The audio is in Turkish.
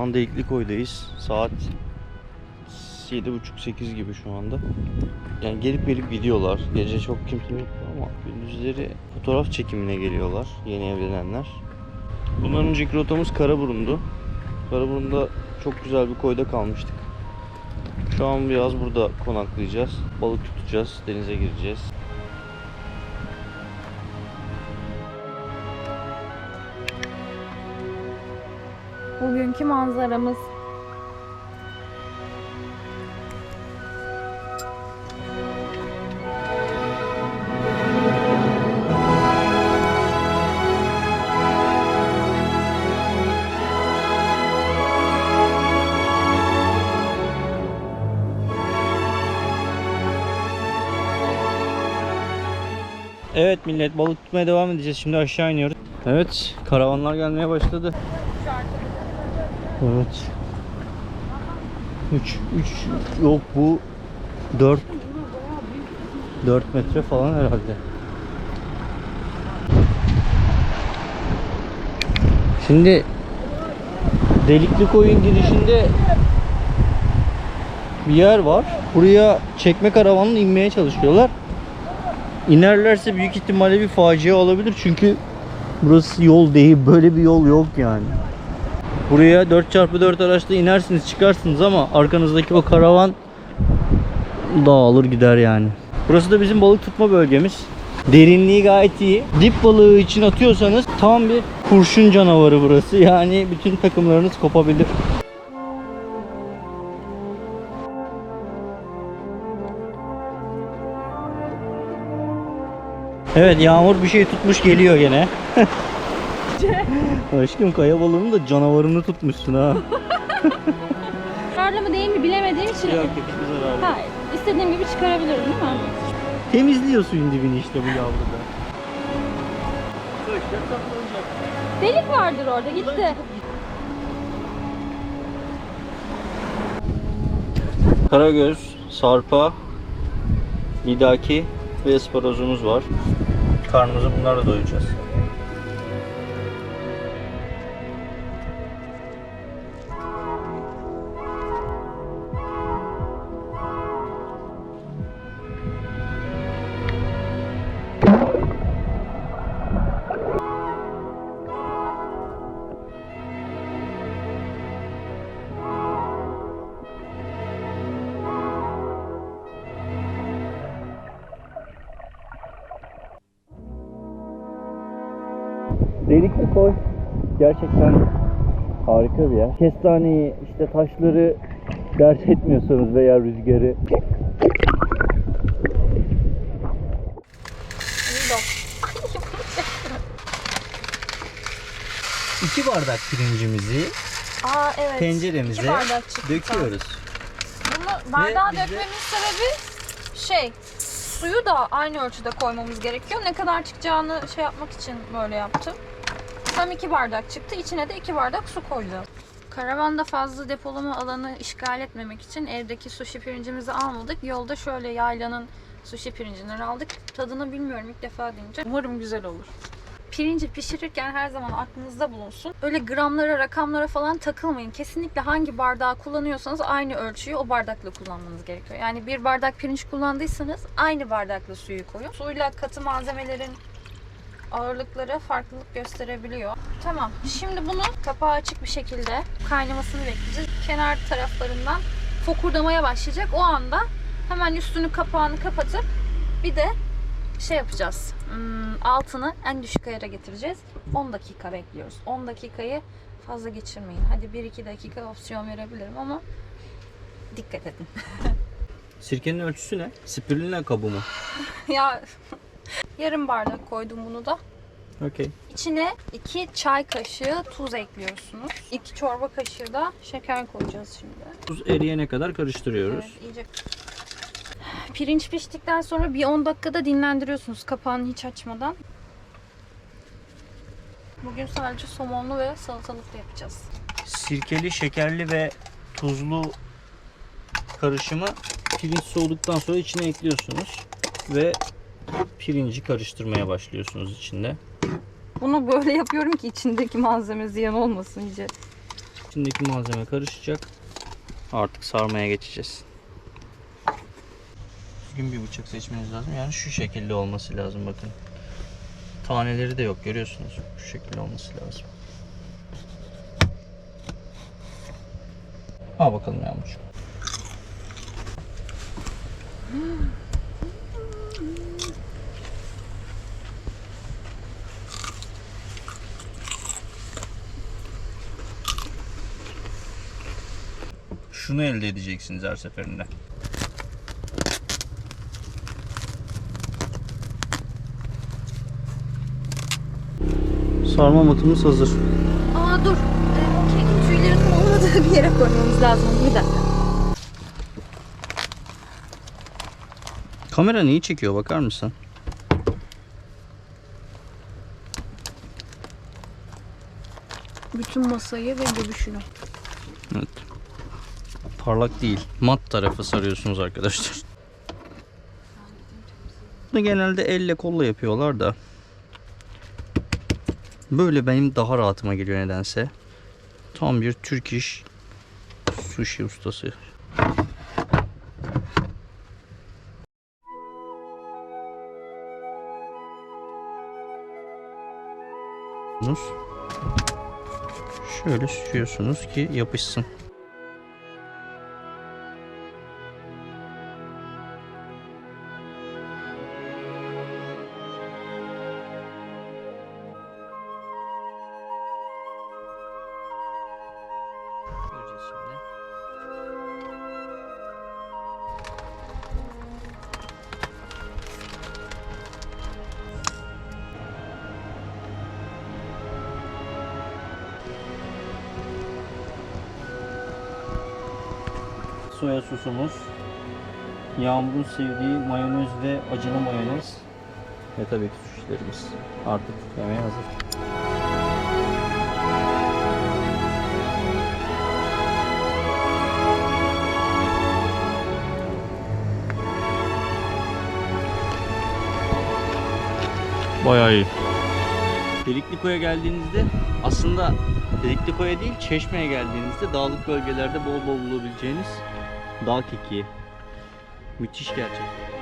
an Delikli Koy'dayız. Saat 7.30-8 gibi şu anda. Yani gelip gelip gidiyorlar. Gece çok kimse yok ama gündüzleri fotoğraf çekimine geliyorlar yeni evlenenler. Bundan önceki rotamız Karaburun'du. Karaburun'da çok güzel bir koyda kalmıştık. Şu an biraz burada konaklayacağız. Balık tutacağız, denize gireceğiz. Bugünkü manzaramız. Evet millet balık tutmaya devam edeceğiz. Şimdi aşağı iniyoruz. Evet karavanlar gelmeye başladı. Evet. 3 3 yok bu 4 4 metre falan herhalde. Şimdi Delikli koyun girişinde bir yer var. Buraya çekme karavanla inmeye çalışıyorlar. İnerlerse büyük ihtimalle bir facia olabilir çünkü burası yol değil. Böyle bir yol yok yani. Buraya 4x4 araçla inersiniz çıkarsınız ama arkanızdaki o karavan dağılır gider yani. Burası da bizim balık tutma bölgemiz. Derinliği gayet iyi. Dip balığı için atıyorsanız tam bir kurşun canavarı burası. Yani bütün takımlarınız kopabilir. Evet yağmur bir şey tutmuş geliyor gene. Aşkım kaya balığının da canavarını tutmuşsun ha. Karlı mı değil mi bilemediğim için. Yok yok hiçbir zararı yok. Hayır. İstediğim gibi çıkarabilirim değil mi? Temizliyor suyun dibini işte bu yavruda. Delik vardır orada gitti. Karagöz, sarpa, lidaki ve ısparozumuz var. Karnımızı bunlarla doyuracağız. Delikli koy gerçekten harika bir yer. Kestaneyi işte taşları dert etmiyorsanız veya rüzgarı iki bardak pirincimizi Aa evet. tenceremize İki bardak çıktı. döküyoruz. Bunu bardağa Ve bize- dökmemin sebebi şey suyu da aynı ölçüde koymamız gerekiyor. Ne kadar çıkacağını şey yapmak için böyle yaptım. Tam iki bardak çıktı. İçine de iki bardak su koyacağız. Karavanda fazla depolama alanı işgal etmemek için evdeki sushi pirincimizi almadık. Yolda şöyle yaylanın sushi pirincinden aldık. Tadını bilmiyorum ilk defa deyince. Umarım güzel olur. Pirinci pişirirken her zaman aklınızda bulunsun. Öyle gramlara, rakamlara falan takılmayın. Kesinlikle hangi bardağı kullanıyorsanız aynı ölçüyü o bardakla kullanmanız gerekiyor. Yani bir bardak pirinç kullandıysanız aynı bardakla suyu koyun. Suyla katı malzemelerin ağırlıkları farklılık gösterebiliyor. Tamam. Şimdi bunu kapağı açık bir şekilde kaynamasını bekleyeceğiz. Kenar taraflarından fokurdamaya başlayacak. O anda hemen üstünü kapağını kapatıp bir de şey yapacağız. Hmm, altını en düşük ayara getireceğiz. 10 dakika bekliyoruz. 10 dakikayı fazla geçirmeyin. Hadi 1-2 dakika opsiyon verebilirim ama dikkat edin. Sirkenin ölçüsü ne? Spirulina kabı mı? ya yarım bardak koydum bunu da. Okey. İçine 2 çay kaşığı tuz ekliyorsunuz. 2 çorba kaşığı da şeker koyacağız şimdi. Tuz eriyene kadar karıştırıyoruz. Evet, iyice. Pirinç piştikten sonra bir 10 dakikada dinlendiriyorsunuz kapağını hiç açmadan. Bugün sadece somonlu ve salatalıklı yapacağız. Sirkeli, şekerli ve tuzlu karışımı pirinç soğuduktan sonra içine ekliyorsunuz ve pirinci karıştırmaya başlıyorsunuz içinde. Bunu böyle yapıyorum ki içindeki malzeme ziyan olmasın iyice İçindeki malzeme karışacak. Artık sarmaya geçeceğiz. Düzgün bir bıçak seçmeniz lazım. Yani şu şekilde olması lazım bakın. Taneleri de yok görüyorsunuz. Şu şekilde olması lazım. Al bakalım Yağmur. Şunu elde edeceksiniz her seferinde. Sarma matımız hazır. Aa dur. Ee, kekin tüylerinin olmadığı bir yere koymamız lazım. Bir dakika. Kamera neyi çekiyor bakar mısın? Bütün masayı ve göbüşünü. Evet. Parlak değil. Mat tarafı sarıyorsunuz arkadaşlar. Bunu genelde elle kolla yapıyorlar da. Böyle benim daha rahatıma geliyor nedense. Tam bir Türk iş sushi ustası. Şöyle sürüyorsunuz ki yapışsın. Soya sosumuz, Yağmur'un sevdiği mayonez ve acılı mayonez ve tabii ki suşilerimiz artık yemeğe hazır. Bayağı iyi. Delikliko'ya geldiğinizde aslında Delikliko'ya değil Çeşme'ye geldiğinizde dağlık bölgelerde bol bol bulabileceğiniz dağ kekiği. Müthiş gerçekten.